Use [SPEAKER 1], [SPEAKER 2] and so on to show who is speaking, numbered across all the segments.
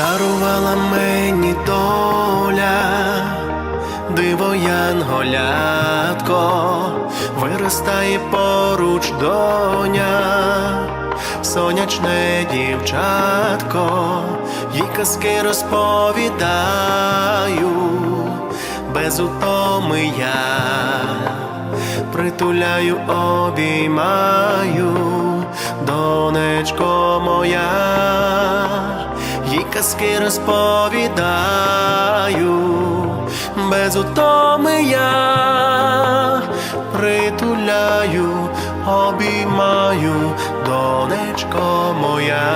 [SPEAKER 1] дарувала мені доля, диво янголятко, виростає поруч доня, сонячне дівчатко, їй казки розповідаю, без утоми я притуляю, обіймаю, донечко моя, казки розповідаю, без утоми я притуляю, обіймаю, донечко моя.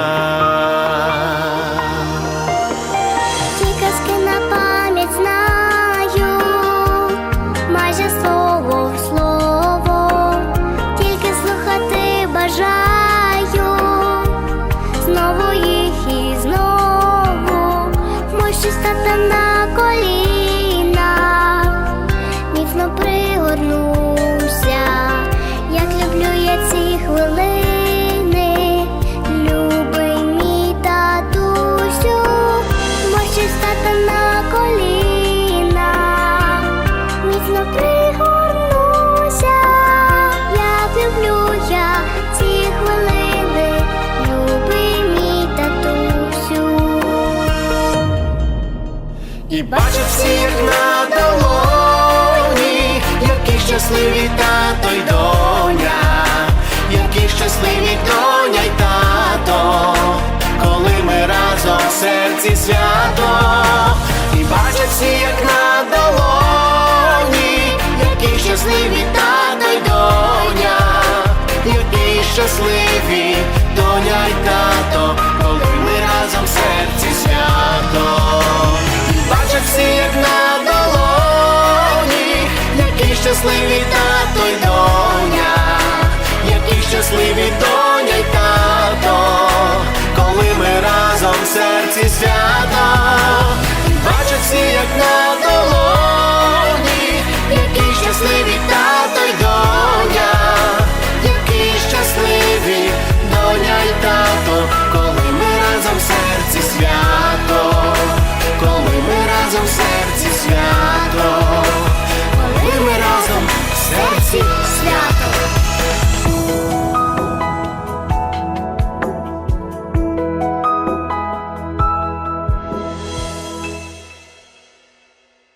[SPEAKER 1] І бачать всі, як на долоні, які щасливі тато й доня, які щасливі доня й тато, коли ми разом в серці свято, і бачать всі, як на долоні, які щасливі тато й доня, які щасливі на долоні, які щасливі тато й доня, які щасливі доня й тато, коли ми разом в серці свята, бачать всі, як на долоні, які щасливі тато й доня, які щасливі доня й тато, коли ми разом в серці свято. Коли ми разом все This is.